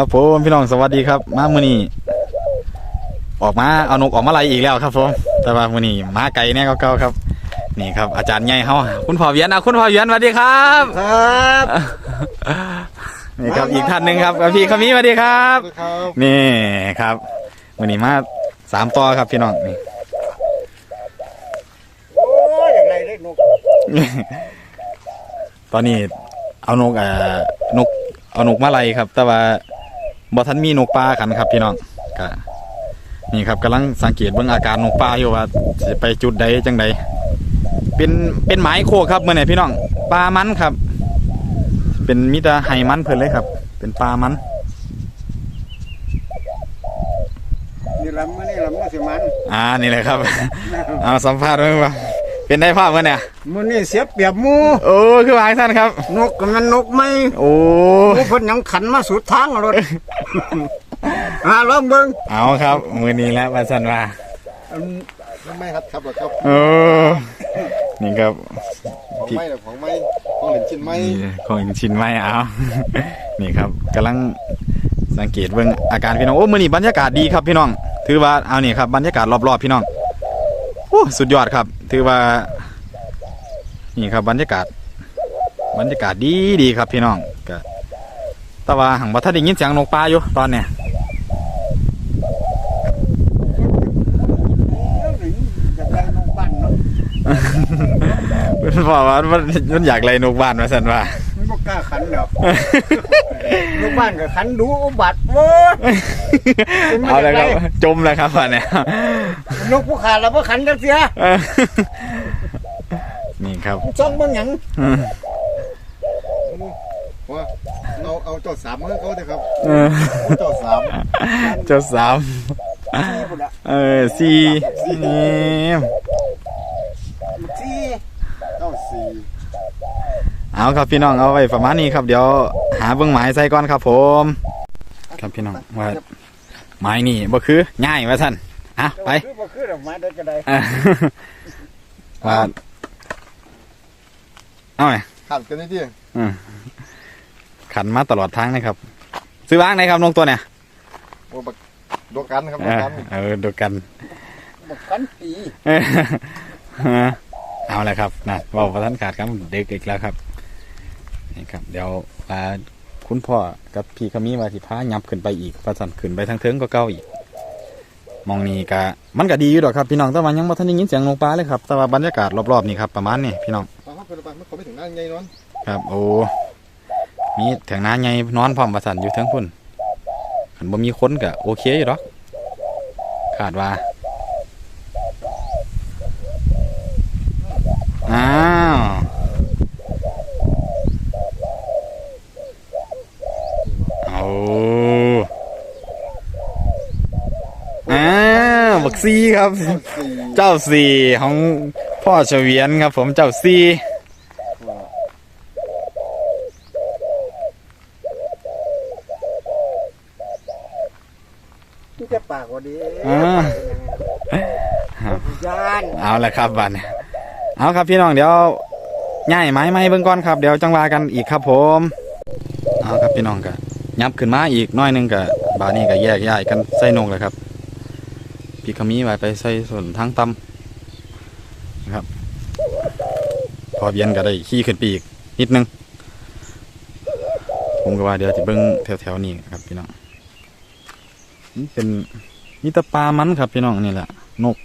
ครับผมพี่น้องสวัสดีครับมามื้อนี้ออกมาเอานกออกมาไล่อีกแล้วครับผมแต่ว่ามื้อนี้มาไก่เนี่ยเก่าๆครับ นี่ครับ อาจารย์ใหญ่เฮาคุณพ่อเวียนนะคุณพ่อเวียนสวัสดีครับครับนี่ครับอีกท่านหนึ่งครับกับพี่ขมิ้นสวัสดีครับครับ นี่ครับมื้อนี้มาสามต่อครับพี่น้องนี่โอ้ยอย่างไรเล็กนกตอนนี้เอานกเอ่อนกเอานกมาไล่ครับ แต่ว่า บ่ทันมีนกปลากันครับ พี่น้องก็นี่ครับกำลังสังเกตเบิ่งอาการนกปลาอยู่ว่าสิไปจุดใดจังใดเป็นเป็นหมายโคกครับมื้อนี้พี่น้องปลามันครับ เป็นมิตรไห้มันเพิ่นเลยครับ เป็นปลามันนี่ลำมือนี่ลำมือสิมันอ่านี่เลยครับ เอาสัมภาษณ์เบิ่งว่า เป็นได้ภาพมื้อเนี่ยมือนี่เสียเปรียบหมูโอ้คือวางท่านครับ นกกับมันนกไหมโอ้โอ้เพิ่นยังขันมาสุดทางรถอ่าลองเบิ่งเอาครับ มื้อนี้แล้วว่าซั่นว่าไม่ครับครับหรอกครับเออนี่ครับของไม่หรอกของไม่ของเหรียญชิ้นไม่นี่ของชินไม้เอานี่ครับกำลังสังเกตเบิ่งอาการพี่น้องโอ้มื้อนี้บรรยากาศดีครับพี่น้อง ถือว่าเอานี่ครับบรรยากาศรอบๆพี่น้องโอ้สุดยอดครับ ถือว่า นี่ครับบรรยากาศ บรรยากาศดีดีครับพี่น้องก็แต่ว่าหังบ่ทันได้ยินเสียงนกปลาอยู่ตอนเนี้ยจะได้นกบ้านเนาะเพิ่นบอกว่ามันมันอยากไล่นกบ้านว่าซั่นว่ามันบ่กล้าขันดอกนกบ้านก็ขันดูอุบัติโอ้ยเอาเลยครับ จมเลยครับอันเนี้ย นกผู้ขาดแล้วบ่ขันจักเสียเออนี่ครับจ้องเบิ่งหยังอืมว่าเอาเอาเจอดสามมาให้เขาเถอะครับเออเอาเจอดสามเจ้าสามนี่พุ่นน่ะเออสี่นี่สี่เก้าสี่เอาครับพี่น้องเอาไว้ประมาณนี้ครับเดี๋ยวหาเบื้องหมายใส่ก่อนครับผม ครับพี่น้องว่าไม้นี่บ่คือง่ายว่าท่าน อะไปคือบ่คือดอกไม้ได้ก็ได้เออว่าเอาไหมขัดกันนิดเดียวอืมขันมาตลอดทางนะครับ ซื้อบ้างไหนครับนกตัวเนี่ยโอ้บักดวกันครับเอดวอกันเออดูกันบ่ขันปีเออเอาละครับนะเว่าประทันขาดครับเด็กอีกแล้วครับนี่ครับ เดี๋ยวลาคุณพ่อกับพี่ขมีมาสิพายับขึ้นไปอีกประสันขึ้นไปทางเทิงก็เก้าอีก มองนี่กะมันก็ดีอยู่ดอกครับพี่น้องแต่ว่ายังบ่ทันได้ยินเสียงนกปลาเลยครับแต่ว่าบรรยากาศรอบๆนี่ครับประมาณนี้พี่น้องเอาครับเพื่อนไปไม่ขอไม่ถึงหน้าไงนอนครับโอ้มีแถงน้าใหญ่นอนพร้อมประสันอยู่เทิงพุ่นขันบ่มีคนก็โอเคอยู่ดอกคาดว่าอ้าวเอาอ้าวบัก ซีครับสี่เจ้าสี่ของพ่อเฉวียนครับ ผมเจ้าสี่ที่จะปากว่าดีอ่าครับยานเอาละครับบัดนี้เอาครับพี่น้องเดี๋ยวง่ายไม้ไม้เบิ่งก่อนครับ เดี๋ยวจังว่ากันอีกครับผม เอาครับพี่น้องก็ยับขึ้นมาอีกหน้อยหนึงกับบาดนี้ก็แยกย้ายกันใส่นงเลยครับ พี่ขมีไว้ไปใส่ส่วนทางต่ำนะครับ พอเบียนก็ได้ขี้ขึ้นปีกนิดนึง ผมก็ว่าเดี๋ยวจะเบิ่งแถวๆนี้ครับพี่น้องนี่เป็นนี่ตะปลามันครับพี่น้องนี่แหละนก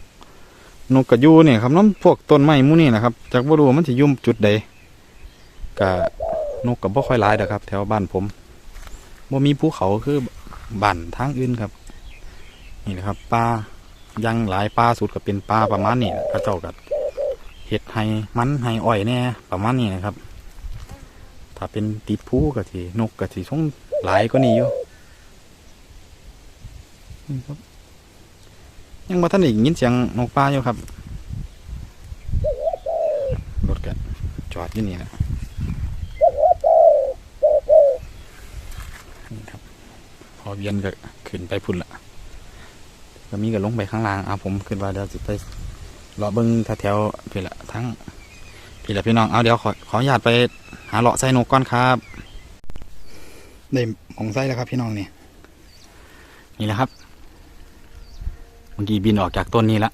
นกกระยูเนี่ยครับน้ำพวกต้นไม้มู่นี่นะครับจากบ่รูมันสิอยุ่มจุดใดกะนกกับบ่ค่อยหลายดอกครับ แถวบ้านผมบ่มีภูเขาคือบ้านทางอื่นครับ นี่แหละครับปลา ยังหลายปลาสุดก็เป็นปลาประมาณนี้พระเจ้ากับเห็ดไห้มันไห้อ้อยแน่ประมาณนี้นะครับ ถ้าเป็นติดภูก็สินกก็สิช่องหลายก็นี่อยู่ยังบ่ทันได้ยินเสียงนกปลาอยู่ครับรถก็จอดอยู่นี่นะนี่ครับพอเวียนก็ขึ้นไปพุ่นละ ก็มีก็ลงไปข้างล่างเอาผมขึ้นว่าเดี๋ยวสิไปรอเบิ้งแถวๆพี่ละทั้งพี่ละพี่น้องเอาเดี๋ยวขอขออนุญาตไปหาเลาะไส้นกก่อนครับได้หมองไส้แล้วครับพี่น้องนี่นี่แหละครับเมื่อกี้บินออกจากต้นนี้ละ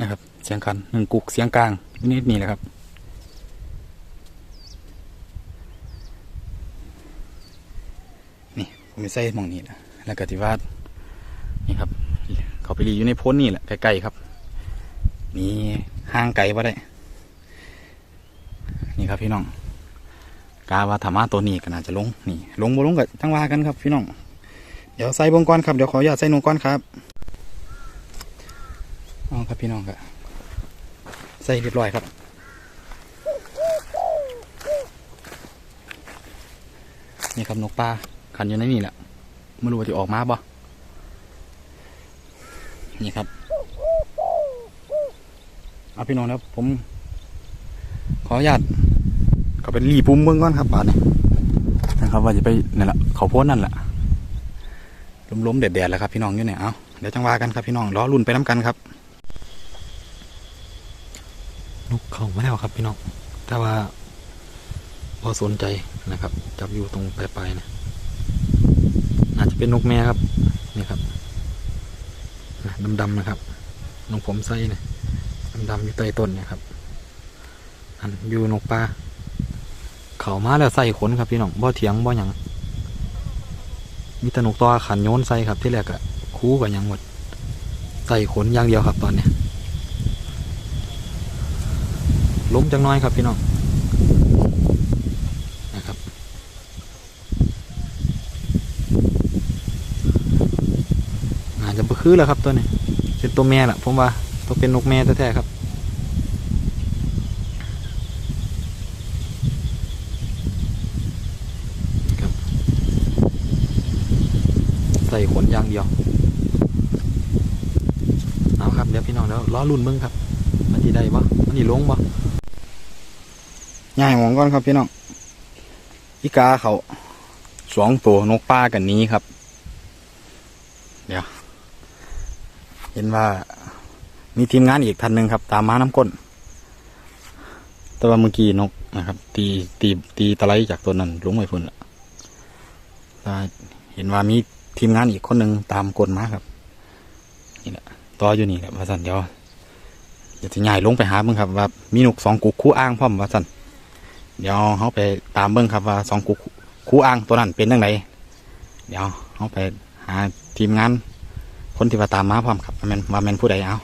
นะครับ เสียงคันหนึ่งกุกเสียงกลางนิดนี่แหละครับ นี่ผม ไม่ใส่มองนี้นะแล้วก็ที่ว่านี่ครับ เขาไปรีอยู่ในพ้นนี่แหละใกล้ๆครับ นี่ห่างไกลว่าได้ นี่ครับพี่น้องกาวาธรรมะตัวนี้ก็น่าจะลงนี่ลงบ่ลงกับทั้งว่ากันครับ พี่น้องเดี๋ยวใส่บงก้อนครับเดี๋ยวขออนุญาตใส่นงก้อนครับเอาครับพี่น้องครับใส่เรียบร้อยครับนี่ครับนกปลา ขันอยู่ในนี่แหละไม่รู้ว่าจะออกมาบ่นี่ครับเอาพี่น้องนะผม ขออนุญาตเขาเป็นรีปุ่มเมืองก่อนครับบาทนี่นะครับ ว่าจะไปนั่นแหละเขาโพ้นนั่นแหละล้มๆแดดๆแล้วครับพี่น้องอยู่เนี่ยเอาเดี๋ยวจังว่ากันครับพี่น้องล้อรุ่นไปน้ำกันครับนกเขามาแล้วครับพี่น้องแต่ว่าพอสนใจนะครับ จับอยู่ตรงปลายๆนะ อาจจะเป็นนกแม่ครับนี่ครับนะดำๆนะครับนกผมไส้นะดำๆอยู่ใต้ต้นเนี่ยครับอันอยู่นกปลาเขามาแล้วใส่ขนครับพี่น้องบ่เถียงบ่หยังมีแต่นกตัวขันโยนใส่ครับที่แรกอะคู่กับยังหมดใส่ขนอย่างเดียวครับตอนเนี้ยล้มจังน้อยครับพี่น้องนะครับอาจจะบ่ คือแล้วครับตัวนี้เป็นตัวแม่แหละผมว่าตัวเป็นนกแม่แท้ๆครับใส่ขนอย่างเดียวเอาครับเดี๋ยวพี่น้องเดี๋ยวล้อรุ่นมึงครับ มันที่ได้ปะมันที่ลงปะง่ายหมองก่อนครับพี่น้องอีกาเขาสองตัวนกป้ากันนี้ครับ เดี๋ยว เห็นว่ามีทีมงานอีกท่านหนึ่งครับ ตามมาน้ำก้น แต่ว่าเมื่อกี้นกนะครับ ตีตีตีตะไลจากตัวนั้นลุงไปพุ่นละเห็นว่ามีทีมงานอีกคนหนึ่งตามกฎมาครับ นี่แหละต่ออยู่นี่แหละว่าสันเดี๋ยวเดี๋ยวจะง่ายลงไปหาเบิ่งครับว่ามีนกสองกุกคู่อ้างพร้อมว่าสันเดี๋ยวเขาไปตามเบิ่งครับว่าสองกุกคู่อ้างตัวนั้นเป็นยังไงเดี๋ยวเขาไปหาทีมงาน คนที่ว่าตามมาพร้อมครับว่าแมนว่าแมนผู้ใดเอา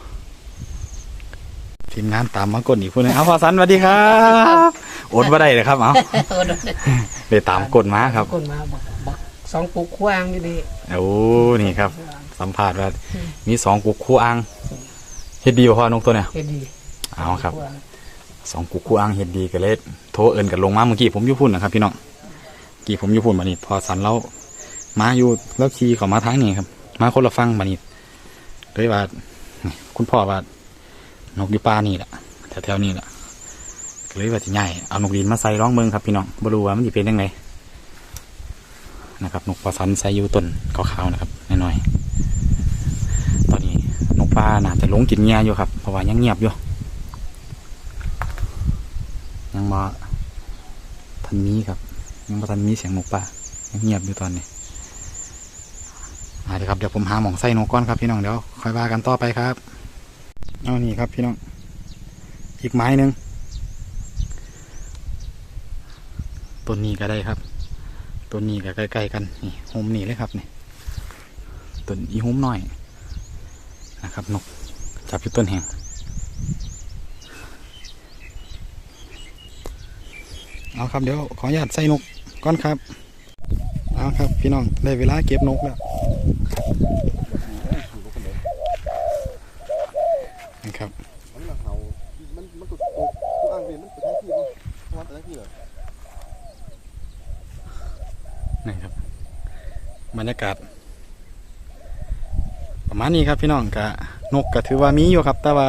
ทีมงานตามมากดอีกผู้หนึงเอาพอสันสวัสดีครับอดว่าได้เลยครับเอาเดี๋ยวตามกฎมาครับคนมาบอกบอกสองปุกควางนี่ดิโอ้นี่ครับ สัมผัสว่ามีสองกุกคู่อ่างเฮ็ดดีบ่พ่อนกตัวเนี่ยเฮ็ดดีเอาครับควางสองกุกคู่อ่างเฮ็ดดีก็เลยโทรเอินกันลงมาเมื่อกี้ผมอยู่พุ่นนะครับ พี่น้องเมื่อกี้ผมอยู่พุ่นมานี่พอสันเรามาอยู่แล้วขี่เขามาทางนี้ครับ มาคนละฟังมานี่เลยว่าคุณพ่อว่านกอยู่ป่านี่แหละแถวๆนี้แหละเลยว่าจะง่ายเอานกดินมาใส่ร้องเมืองครับพี่น้องบรูว่ามันจะเป็นยังไงนะครับนกปลาสันใส่อยู่ต้นขาวๆนะครับน้อยๆตอนนี้นกปลาน่าจะหลงกินเงียอยู่ครับเพราะว่ายังเงียบอยู่ยังมาทันมีครับ ยังมาทันมีเสียงนกปลายังเงียบอยู่ตอนนี้ เดี๋ยวครับเดี๋ยวผมหาหมองไส้นกก้อนครับพี่น้องเดี๋ยวค่อยว่ากันต่อไปครับเอานี่ครับพี่น้องอีกไม้หนึ่งต้นนี้ก็ได้ครับต้นนี้ก็ใกล้ๆกันนี่โฮมนี่เลยครับนี่ต้นอีโฮมน้อยนะครับนกจับอยู่ต้นแห่งเอาครับเดี๋ยวขออนุญาตใส่นกก่อนครับเอาครับพี่น้องได้เวลาเก็บนกแล้ว นะครับมันมาเขามันมันตุกตุกกูอ้างเป็นมันไปทั้งที่ป่ะเพราะว่าไปทั้งที่เหรอนี่ครับบรรยากาศ ประมาณนี้ครับพี่น้องกะนกก็ถือว่ามีอยู่ครับ แต่ว่า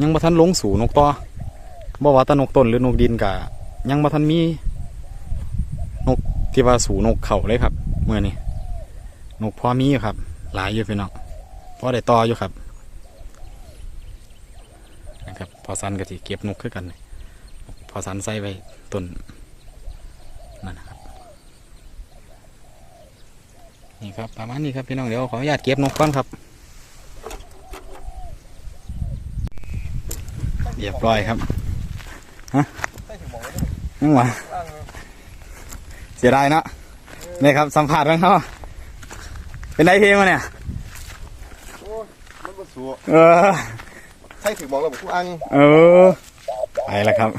ยังบ่ทันลงสู่นกต่อบ่ว่าต่นกต้นหรือนกดินกะยังบ่ทันมีนกที่ว่าสู่นกเขาเลยครับเมื่อนี้ นกพอมีอยู่ครับ หลายอยู่พี่น้องพอได้ต่ออยู่ครับนะครับพอสันก็สิเก็บนกขึ้นกันพอสันใส่ไว้ต้นนั่นนะครับนี่ครับประมาณนี้ครับพี่น้องเดี๋ยวขออนุญาตเก็บนกก่อนครับเรียบร้อยครับฮะยังวะเสียดายนะนี่ครับสัมผัสของเขา เป็นไงเพลงมาเนี่ยโอ้ยมันบ่สู้เออใช่ถึงบอกแล้วบอกกูอังเออไปแล้วครับ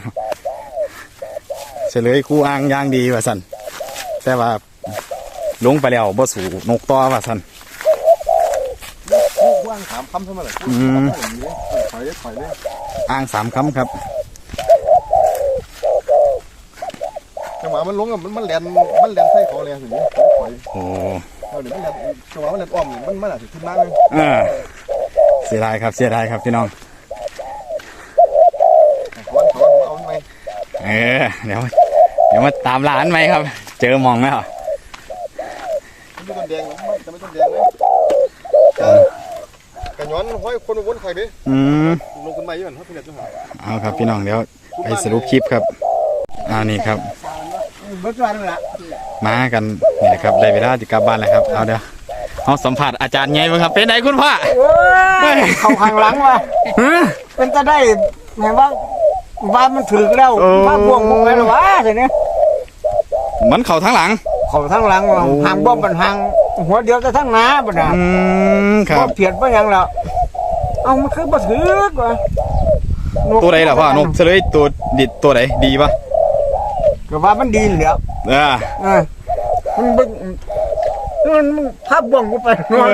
เฉลยคู่อ้างอย่างดีว่าสันแต่ว่าลงไปแล้วบ่สู่นกต่อว่าสันกูกูอังถามคำเท่านั้นแหละกูอืมถามอย่างนี้เลยถอยเลยถอยเลยอ้างสามคำครับจังหวะมันลงอะมันมันแลนมันแลนใส่เขาเลยสิเนี่ยถอยโอ้ เอาเดี๋ยวมันแลนจังหวะมันแลนอ้อมนี่มันมันอาจจะขึ้นมาเลยเออเสียดายครับเสียดายครับพี่น้องวันเขาเอาไหมเออเดี๋ยวเดี๋ยวมาตามร้านไหมครับ เจอหมองแล้วมันไม่ต้นแดงมันจะไม่ต้นแดงเลยจะกระย้อนห้อยคนมาวนใครดิอืมลงขึ้นมาอยู่เหมือนเขาเป็นเด็กจังหวะเอาครับพี่น้องเดี๋ยวไปสรุปคลิปครับเอานี่ครับ เบิดวันละ มากันนี่แหละครับได้เวลาจะกลับบ้านแล้วครับเอาเดี๋ยวเอาสัมผัสอาจารย์ไงบ้างครับเป็นไหนคุณพ่อโอ้ยเข้าข้างหลังว่ะฮะเป็นจะได้แม่ว่าว่ามันถึกแล้วโอ้ว่าบ่วงบ่ไปแล้ววะทีนี้มันเข่าทั้งหลัง เข้าทางหลังว่ะโอ้ห่างบ่มันห่างหัวเดียวแต่ทางหน้าบ่น่ะอืมคบ่รับเพียดบ่หยังแล้วเอามันคือบ่ถึกว่ะนกตัวใดล่ะพ่อนกเฉลยตัวดิดตัวไหนดีปะ ก็ว่ามันดีแหล้วเออเออมันเบิ่งมันมันภาพบ่วงกูไปนอน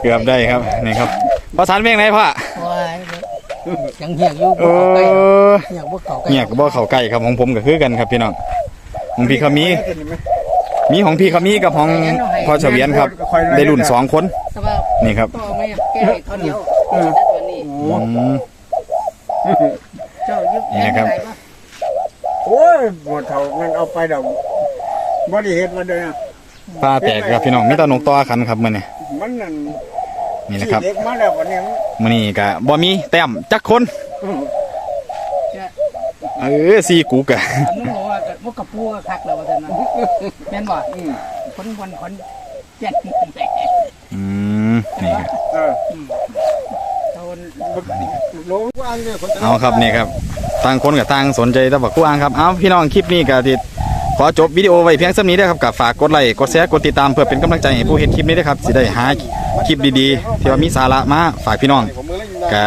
เกือบได้ครับนี่ครับภาษาเมียงไหนพ่อโอ้ยยังเหียกอยู่เอบ่เข้าใกล้อเหียกบ่เข้าใกล้เนี่ยก็บ่เข้าใกล้ครับของผมก็คือกันครับพี่น้องของพี่เขามีมีของพี่เขามีกับของพ่อเฉวียนครับ ได้รุ่นสองคนแต่ว่านี่ครับต่อไม่แก้ให้เขาเดียวแต่ตัวนี้อืม เจ้ายึดนี่นะครับได้ปะ โอ้ยหมดเท่ามันเอาไปดอกบ่ได้เฮ็ดมาเด้อนะปลาแตกครับพี่น้องมีแตานกต่อขันครับมื้อนี้มันนั่นนี่นะครับเด็กมาแล้ววันนี้มันมื้อนี้ก็บ่มีแต้มจักคนจะเออสี่กูกะ อันนู้นบอกว่าพวกกระปูก็คักแล้วว่าซั่นนะแม่นบ่อืมคนวันคนเจ็ดอืมนี่ครับเออ โดน ลงกูอังเนี่ยคนจะ เอาครับนี่ครับ ต่างคนกับต่างสนใจต่บักกูอ่างครับเอาพี่น้องคลิปนี้ก็ติดขอจบวิดีโอไว้เพียงเท่านี้ด้วยครับกับฝากกดไลค์กดแชร์กดติดตามเพื่อเป็นกำลังใจให้ผู้เห็นคลิปนี้ด้วยครับสิได้หาคลิปดีๆ ที่ว่ามีสาระมาฝากพี่น้องผมมือเล่นก็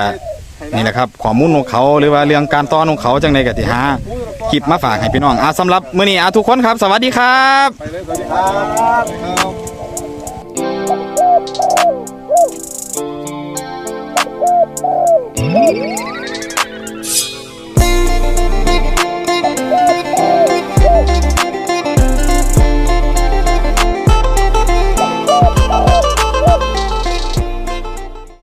นี่แหละครับข้อมูลของเขาหรือว่าเรื่องการต้อนของเขาจังใดก็สิหาคลิปมาฝากให้พี่น้องอะสำหรับมื้อนี้อะทุกคนครับ สวัสดีครับไปเลยสวัสดีครับ